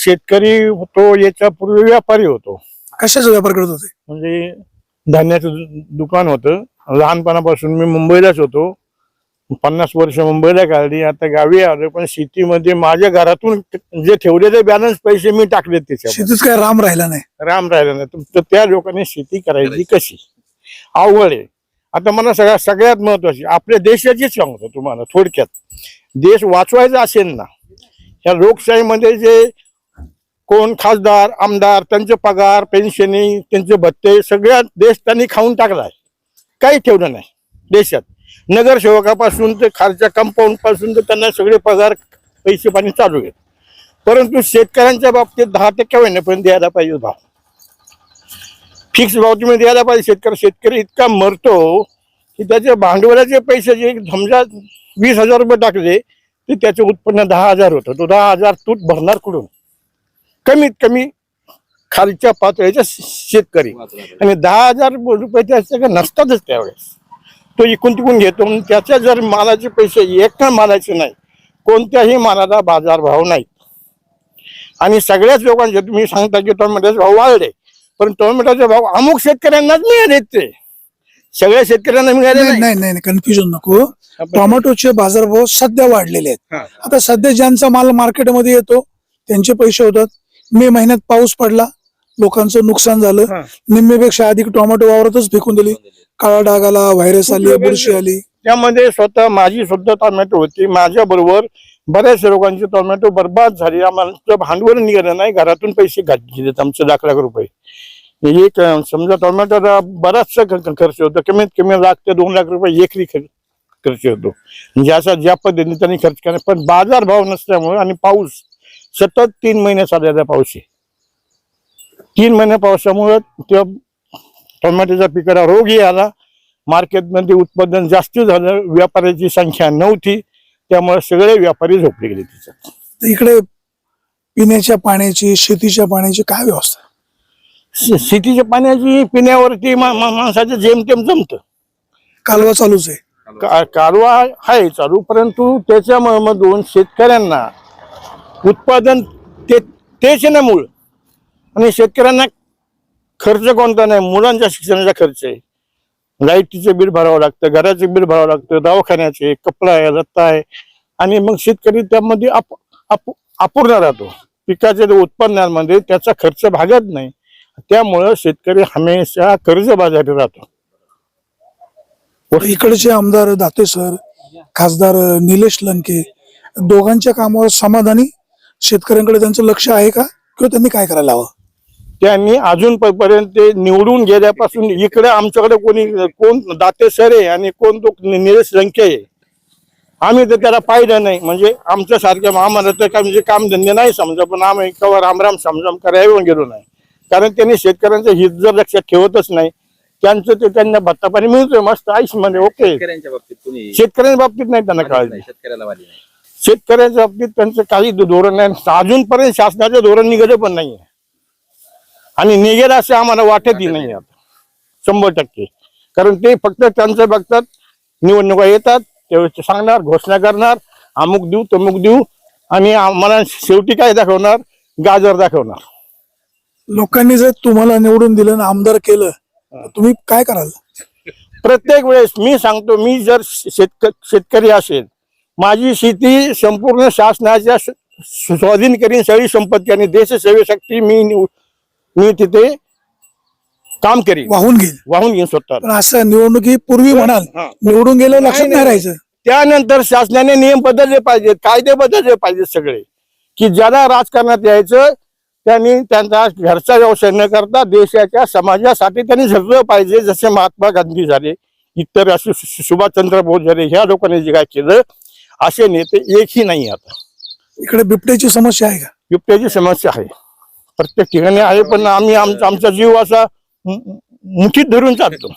शेतकरी होतो याच्या पूर्वी व्यापारी होतो. कशाचा व्यापार करत होते? म्हणजे धान्याचं दुकान होतं. लहानपणापासून मी मुंबईलाच होतो. पन्नास वर्ष मुंबईला काढली. आता गावी आलो पण शेतीमध्ये माझ्या घरातून जे ठेवलेले बॅलन्स पैसे मी टाकले त्याच्यावर शेतीच काय राम राहिला नाही? राम राहिला नाही. तर त्या लोकांनी शेती करायची कशी? अवघड आहे. आता मला सगळ्या सगळ्यात महत्वाची आपल्या देशाचीच सांगतो तुम्हाला थोडक्यात. देश वाचवायचा असेल ना ह्या लोकशाहीमध्ये जे कोण खासदार आमदार त्यांचे पगार पेन्शनी त्यांचे भत्ते सगळ्या देश त्यांनी खाऊन टाकलाय काही ठेवलं नाही देशात. नगरसेवकापासून ते खालच्या कंपाऊंडपासून तर त्यांना सगळे पगार पैसे पाणी चालू आहेत. परंतु शेतकऱ्यांच्या बाबतीत दहा टक्के महिन्यापर्यंत द्यायला पाहिजे भाव. फिक्स भाव तुम्ही द्यायला पाहिजे शेतकरी शेतकरी इतका मरतो की त्याचे भांडवलाचे पैसे जे समजा वीस हजार रुपये टाकले ते त्याचे उत्पन्न दहा हजार होतं. तो दहा हजार तूट भरणार कुठून? कमीत कमी खालच्या पातळीचा शेतकरी. आणि दहा हजार रुपये त्याच्या नसतातच त्यावेळेस. तो इकून तिकून घेतो. म्हणून त्याच्या जर मालाचे पैसे एका मालाचे नाही कोणत्याही मालाला बाजारभाव नाही. आणि सगळ्याच लोकांचे तुम्ही सांगता की टोमॅटोचे भाव वाढले पण टोमॅटोचे भाव अमुक शेतकऱ्यांनाच मिळालेत ते. सगळ्या शेतकऱ्यांना मिळाले नाही नाही. कन्फ्युजन नको. टोमॅटोचे बाजारभाव सध्या वाढलेले आहेत. आता सध्या ज्यांचा माल मार्केटमध्ये येतो त्यांचे पैसे होतात. मे महिन्यात पाऊस पडला लोकांचं नुकसान झालं. निम्मेपेक्षा अधिक टोमॅटो वावरातच फेकून दिली. काळा डाग आला व्हायरस आली बुरशी आली. त्यामध्ये स्वतः माझी सुद्धा टोमॅटो होती. माझ्या बरोबर बऱ्याच लोकांचे टोमॅटो बर्बाद झाले. आम्हाला भांडवल निघालं नाही. घरातून पैसे घातले आमचे लाख लाख रुपये. एक समजा टोमॅटोचा बराचसा खर्च होतो. कमीत कमी लाख ते दोन लाख रुपये एकरी खर्च खर्च होतो. म्हणजे असा ज्या पद्धतीने त्यांनी खर्च केला. पण बाजार भाव नसल्यामुळे आणि पाऊस सतत तीन महिने चाललेला पाऊस आहे. तीन महिने पावसामुळे त्या टोमॅटोच्या पिकाला रोगही आला. मार्केटमध्ये उत्पादन जास्त झालं. व्यापाऱ्याची संख्या नव्हती. त्यामुळे सगळे व्यापारी झोपले गेले तिच्यात इकडे पिण्याच्या पाण्याची शेतीच्या पाण्याची काय व्यवस्था? शेतीच्या पाण्याची पिण्यावरती माणसाचं जेमतेम जमतं. कालवा चालूच आहे. कालवा आहे चालू परंतु त्याच्या म- मधून शेतकऱ्यांना उत्पादन ते तेच नाही ना मूळ. आणि शेतकऱ्यांना खर्च कोणता नाही मुलांच्या शिक्षणाचा खर्च आहे. लाईटीचं बिल भरावं लागतं घराचं बिल भरावं लागतं दवाखान्याचे कपडा आहे रत्ता आहे. आणि मग शेतकरी त्यामध्ये आप आप अपूर्ण राहतो. पिकाच्या जे उत्पन्नामध्ये त्याचा खर्च भागत नाही. त्यामुळं शेतकरी हमेशा कर्जबाजारी राहतो. इकडचे आमदार दाते सर खासदार निलेश लंके दोघांच्या कामावर समाधानी शेतकऱ्यांकडे त्यांचं लक्ष आहे का? किंवा त्यांनी काय करायला हवं? त्यांनी अजून पर्यंत ते निवडून गेल्यापासून इकडे आमच्याकडे कोणी कोण दाते सर आहे आणि कोण तो निलेश लंके आहे. आम्ही तर त्याला पाहिलं नाही. म्हणजे आमच्या सारख्या आम्हाला तर काय म्हणजे कामधंदे नाही समजा पण आम्ही कवा रामराम समजाम करायला गेलो नाही. कारण त्यांनी शेतकऱ्यांचं हित जर लक्षात ठेवतच नाही त्यांचं ते त्यांना भत्ता पाणी मिळतोय मस्त आयुषमध्ये ओके. शेतकऱ्यांच्या बाबतीत कुणी शेतकऱ्यांच्या बाबतीत नाही त्यांना काळजी. नाही, शेतकऱ्याला वाली नाही. शेतकऱ्यांच्या बाबतीत त्यांचं काही धोरण नाही. अजूनपर्यंत शासनाचं धोरण निघत पण नाहीये. आणि निघेल असं आम्हाला वाटतही नाही. आता. शंभर टक्के. कारण ते फक्त त्यांचं बघतात निवडणुका येतात त्यावेळेस ते सांगणार घोषणा करणार अमुक देऊ तमुक देऊ आणि आम्हाला शेवटी काय दाखवणार? गाजर दाखवणार. लोकांनी जर तुम्हाला निवडून दिलं आणि आमदार केलं तर तुम्ही काय कराल? प्रत्येक वेळेस मी सांगतो मी जर शेतक शेतकरी असेल माझी शेती संपूर्ण शासनाच्या स्वाधीन करीन सगळी संपत्ती आणि देशसेवेसाठी मी मी तिथे काम करीन. वाहून घेईल वाहून घेईन स्वतः असं निवडणुकीपूर्वी म्हणाल. निवडून गेलं लक्षात नाही. राहायचं. त्यानंतर शासनाने नियम बदलले पाहिजेत कायदे बदलले पाहिजेत सगळे. की ज्याला राजकारणात यायचं त्यांनी त्यांचा घरचा व्यवसाय न करता देशाच्या समाजासाठी त्यांनी झगलं पाहिजे जसे महात्मा गांधी झाले इतर असे सुभाषचंद्र बोस झाले ह्या लोकांनी जे काय केलं असे नेते एकही नाही आता. इकडे बिबट्याची समस्या आहे का? बिबट्याची समस्या आहे. प्रत्येक ठिकाणी आहे पण आम्ही आमचा आमचा जीव असा मुठीत धरून चालतो.